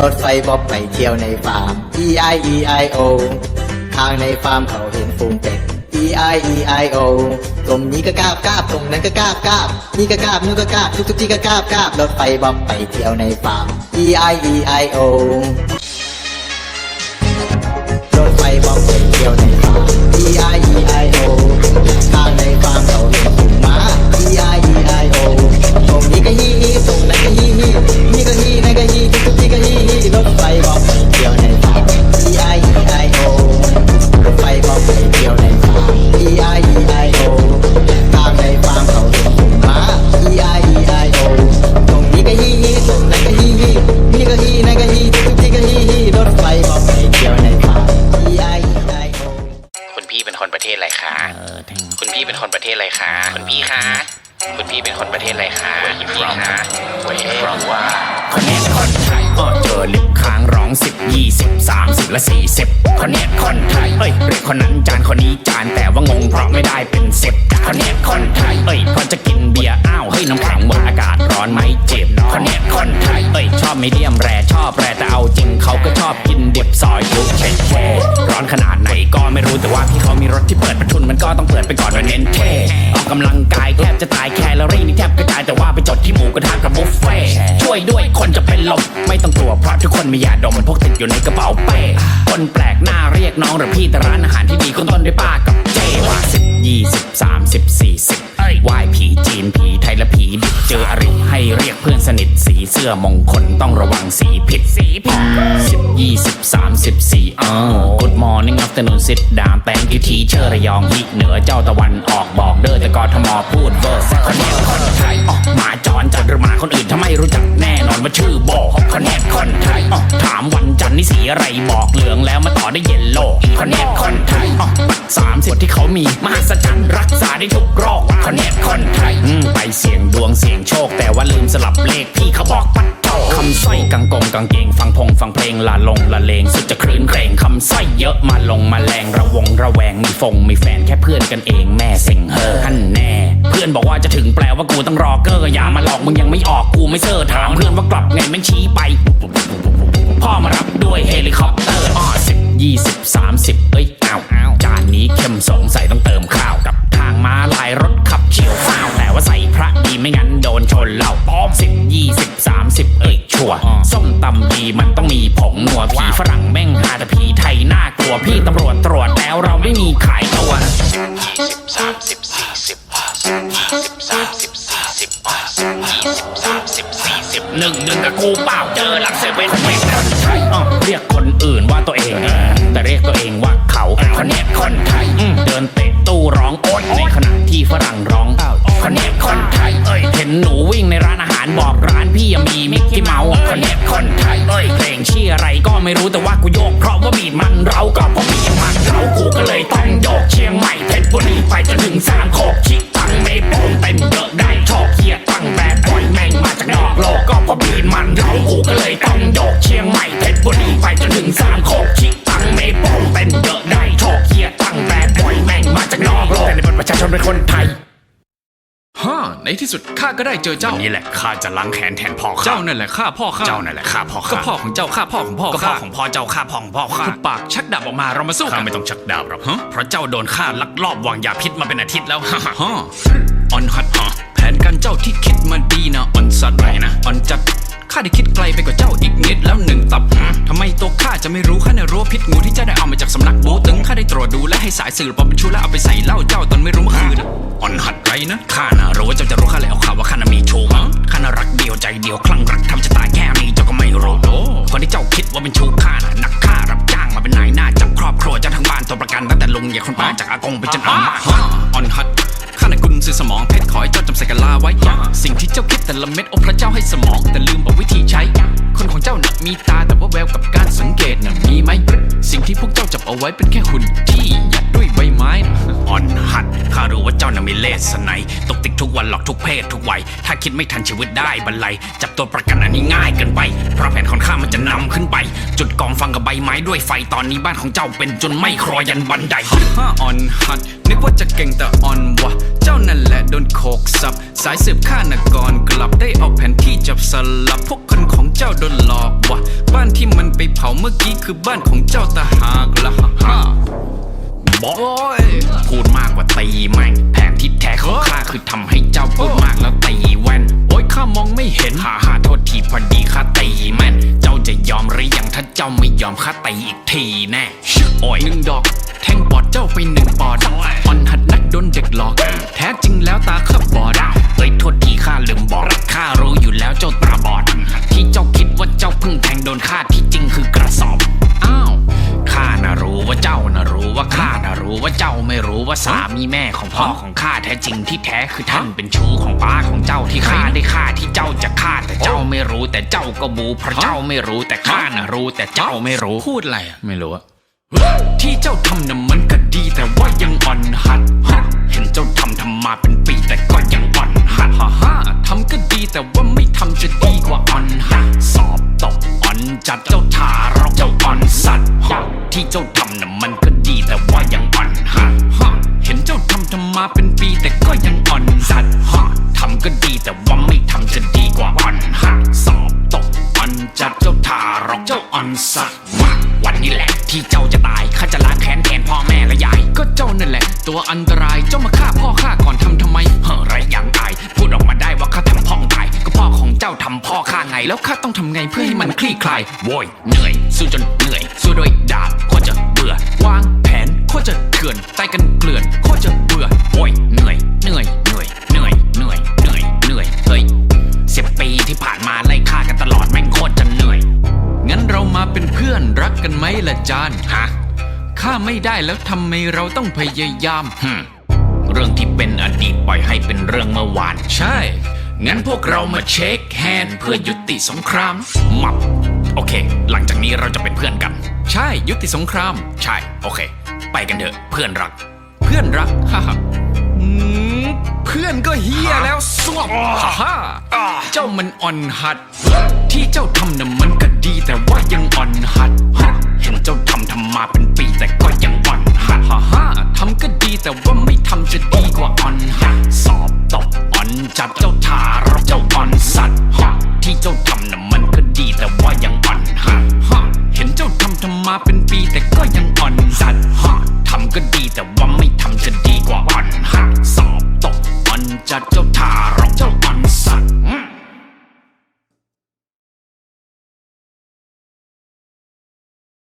รถไฟบ๊อบไปเที่ยวในฟาร์ม E I E I O ทางในฟาร์มเขาเห็นฝูงเป็ด E I E I O ตรงนี้ก็กราบกราบตรงนั้นก็กราบกราบนี่ก็กราบนู่นก็กราบทุกทุกที่ก็กราบกราบรถไฟบ๊อบไปเที่ยวในฟาร์ม E I E I O รถไฟบ๊อบไปเที่ยวในฟาร์ม E I E I O ทางในฟาร์มเขาเห็นฝูงม้า E I E I O ตรงนี้ก็ฮีฮีตรงนั้นก็ฮีฮีนี่ก็ฮีนั่นก็ฮี สิบยี่สิบสามสิบและสี่สิบคนเนี้ยคนไทยเอ้ยเรียกคนนั้นจานคนนี้จานแต่ว่างงเพราะไม่ได้เป็นสิบคนเนี้ยคนไทยเอ้ยพอจะกินเบียร์อ้าวเฮ้ยน้ำแข็งหมดอากาศร้อนไหมเจ็บคนเนี้ยคนไทยเอ้ยชอบมีเดียมแรชอบแรแต่เอาจริงเขาก็ชอบกินดิบซอยยุเช่เช่ร้อนขนาดไหนก็ไม่รู้แต่ว่าพี่เขามีรถที่เปิดประทุนมันก็ต้องเปิดไปก่อนว่าเน้นเท่ออกกำลังกายแทบจะตายแคลอรี่นี่แทบกระจายแต่ว่าไปจดที่หมูกระทะกับบุฟเฟ่ช่วยด้วย ลม ไม่ต้องกลัวเพราะทุกคนมียาดมมันพกติดอยู่ในกระเป๋าเป้คนแปลกหน้าเรียกน้องหรือพี่แต่ร้านอาหารที่ดีขึ้นต้นด้วยป้ากับเจว่าสิบยี่สิบสามสิบสี่สิบไหว้ผีจีนผีไทยและผีดิบเจออริให้เรียกเพื่อนสนิทสีเสื้อมงคลต้องระวังสีผิดสีผิดสิบยี่สิบสามสิบสี่อ้าว Good morning afternoon sit down thank you teacher ระยองฮิเหนือเจ้าตะวันออกบอกเด้อแต่กทมพูดเวอร์คนเนี้ยคนไทยออกมาจอนจัดหรือหมาคนอื่นถ้าไม่รู้จักแน่นอนว่าชื่อโบคนเนี้ยคนไทยถามวันจันทร์นี่สีอะไรบอกเหลืองแล้วมาต่อได้เยเยลโล่คนเนี้ยคนไทยสามสิบที่เขามีมหัศจรรย์รักษาได้ทุกโรคคนเนี้ยคนไทยไปเสี่ยงดวงเสี่ยงโชค แต่ว่าลืมสลับเลขพี่เขาบอกปั ดโตคำสร้อยกังกงกางเกงฟังพงฟังเพลงละลงละเลงสุดจะคลื่นเครงคำสร้อยเยอะมาลงมาแรงระวงระแวงมีฟงมีแฟนแค่เพื่อนกันเองแม่เซ็งเฮอฮั่นแน่ เพื่อนบอกว่าจะถึงแปลว่ากูต้องรอเกอร์อย่ามาหลอกมึงยังไม่ออกกูไม่เซอร์ถามเพื่อนว่ากลับไงแม่งชี้ไปพ่อมารับด้วยเฮลิคอปเตอร์อ้อสิบยี่สิบสามสิบเอ้ยอ้าวอ้าวจานนี้เข้มสงสัยต้องเติมข้าวกับทางม้าลายรถขับเฉียวฟ้าวแต่ว่าใส่พระดีไม่งั้นโดนชนเหล่าป้อมสิบยี่สิบสามสิบเอ้ย ชัวร์ส้มตำดีมันต้องมีผงนัวผีฝรั่งแม่งหาแต่ผีไทยน่ากลัวพี่ตำรวจตรวจแล้วเราไม่มีขายตัวยี่สิบสามสิบสี่สิบสิบยี่สิบสามสิบสี่สิบสิบยี่สิบสามสิบสี่สิบหนึ่งหนึ่งกับกูเปล่าเจอหลักเซเว่นเมกใช่อ้อเรียกคนอื่นว่าตัวเอง แต่เรียกตัวเองว่าเขาคนเนี้ยคนไทยอืมเดินเตะตู้ร้องโอ๊ยในขณะที่ฝรั่งร้องคนเนี้ยคนไทย ไม่รู้แต่ว่ากูโยกเพราะว่าบีดมันรอ ฮ่าในที่สุดข้าก็ได้เจอเจ้า นี่แหละข้าจะล้างแค้นแทนพ่อข้า เจ้านั่นแหละข้าพ่อข้า เจ้านั่นแหละข้าพ่อข้าก็พ่อของเจ้าข้าพ่อของพ่อก็พ่อข้าของพ่อเจ้าข้าพ่อของพ่อข้าคือปากชักดาบออกมาเรามาสู้ข้ากันไม่ต้องชักดาบหรอกฮะเพราะเจ้าโดนข้าลักลอบวางยาพิษมาเป็นอาทิตย์แล้วฮ่าฮ่าฮ่าออนฮัตฮะแผนการเจ้าที่คิดมาดีนะออนสัตว์ไรนะออนจัดข้าได้คิดไกลไปกว่าเจ้าอีกนิดแล้วหนึ่งตับทำไมตัวข้าจะไม่รู้ข้าในรู้ว่าพิษงูที่เจ้าได้เอามาจากสำนักบูตึงข้าได้ตรวจดูและให้สายสื่อปลอมเป็นชูแล้วเอาไปใส่เหล้าเจ้าตอนไม่รู้เมื่อคืนนะอ่อนหัดไรนะข้าน่ะรู้ ว่าเจ้าจะรู้ข้าเลยเอาข่าวว่าข้าน่ะมีชู้มั้งข้าน่ะรักเดียวใจเดียวคลั่งรักทำจะตายแค่นี้เจ้าก็ไม่รู้โอ้คนที่เจ้าคิดว่าเป็นชู้ข้าน่ะนักฆ่ารับจ้างมาเป็นนายหน้าจับครอบครัวเจ้าทั้งบ้านตัวประกันตั้งแต่ลุงใหญ่คนป้าจากอากงไปจนอาม่าฮ่าออนฮัตข้าในกุญซื้อสมองเพชรขอให้เจ้าจำใส่กะลาไว้ สิ่งที่เจ้าคิดแต่ละเม็ดโอ้พระเจ้าให้สมอง แต่ลืมบอกวิธีใช้ คนของเจ้าน่ะมีตาแต่ว่าแววกับการสังเกตน่ะมีไหมสิ่งที่พวกเจ้าจับเอาไว้เป็นแค่หุ่นที่ยัดด้วยใบไม้น่ะอ่อนหัดข้ารู้ว่าเจ้า น่ะมีเลสไนยตกติดทุกวันหลอกทุกเพศทุกวัย ถ้าคิดไม่ทันชีวิตได้บรรลัย จับตัวประกันอันนี้ง่ายเกินไป เพราะแผนของข้ามันจะนำขึ้นไป จุดกองฟังกับใบไม้ด้วยไฟตอนนี้บ้านของเจ้าเป็นจนไม่ครอยันบันไดฮ่าออนฮัตนึกว่าจะเก่งแต่อ่อนวะเจ้านั่นแหละโดนโขกสับ สายสืบข้านกรกลับได้เอาแผนที่จับสลับพวกคนของเจ้าโดนหลอกวะบ้านที่มันไปเผาเมื่อกี้คือบ้านของเจ้าตาหากละฮ่าฮ่าบอกพูดมากกว่าตีแม่ เห็นฮ่าฮาโทษทีพอดีข้าตีแม่น เจ้าจะยอมหรือยังถ้าเจ้าไม่ยอมข้าตีอีกทีแน่ชึโอ้ยหนึ่งดอก รู้ว่าสามีแม่ของพ่อของข้าแท้จริงที่แท้คือท่านเป็นชู้ของป้าของเจ้าที่ข้าได้ฆ่าที่เจ้าจะฆ่าแต่เจ้าไม่รู้แต่เจ้าก็บูเพราะเจ้าไม่รู้แต่ข้าน่ะรู้แต่เจ้าไม่รู้พูดอะไรอะไม่รู้อะที่เจ้าทำน่ะมันก็ดีแต่ว่า แต่ก็ยังอ่อนสัตว์ฮะทำก็ดีแต่ว่าไม่ทำจะดีกว่าอ่อนหัดสอบตกอ่อนจัดเจ้าทารกเจ้าอ่อนสัตว์วันนี้แหละที่เจ้าจะตายข้าจะล้างแค้นแทนพ่อแม่และยาย ก็เจ้านั่นแหละ ตัวอันตรายเจ้ามาฆ่าพ่อข้าก่อนทำทำไมเฮ้อไรอย่างตายพูดออกมาได้ว่าข้าทำพ่องตายก็พ่อของเจ้าทำพ่อข้าไง แล้วข้าต้องทำไงเพื่อให้มันคลี่คลายโว้ยเหนื่อย สู้จนเหนื่อย สู้โดวยดาบโคตรจะเบื่อวางแผนโคตรจะเถื่อนตายกันเกลื่อ จานฮะข้าไม่ได้แล้วทำไมเราต้องพยายาม ฮึมเรื่องที่เป็นอดีตปล่อยให้เป็นเรื่องเมื่อวาน ใช่ งั้นพวกเรามาเช็คแฮนด์เพื่อยุติสงครามมับ โอเค หลังจากนี้เราจะเป็นเพื่อนกัน ใช่ยุติสงคราม ใช่ โอเค ไปกันเถอะเพื่อนรัก เพื่อนรักฮ่าฮ่าอืมเพื่อนก็เฮียแล้วสวบฮ่าฮ่าเจ้ามันอ่อนหัด ที่เจ้าทำน่ะมันก็ดีแต่ว่ายังอ่อนหัด เจ้าทำทำมาเป็นปีแต่ก็ยังอ่อนหัดฮ่าฮ่าทำก็ดีแต่ว่าไม่ทำจะดีกว่าอ่อนหัดสอบตกอ่อนจับเจ้าทารกเจ้าอ่อนสัตว์ฮะที่เจ้าทำน่ะมันก็ดีแต่ว่ายังอ่อนหัดฮะเห็นเจ้าทำทำมาเป็นปีแต่ก็ยังอ่อนสัตว์ฮะทำก็ดีแต่ว่าไม่ทำจะดีกว่าอ่อนหัดสอบตกอ่อนจับเจ้าทาร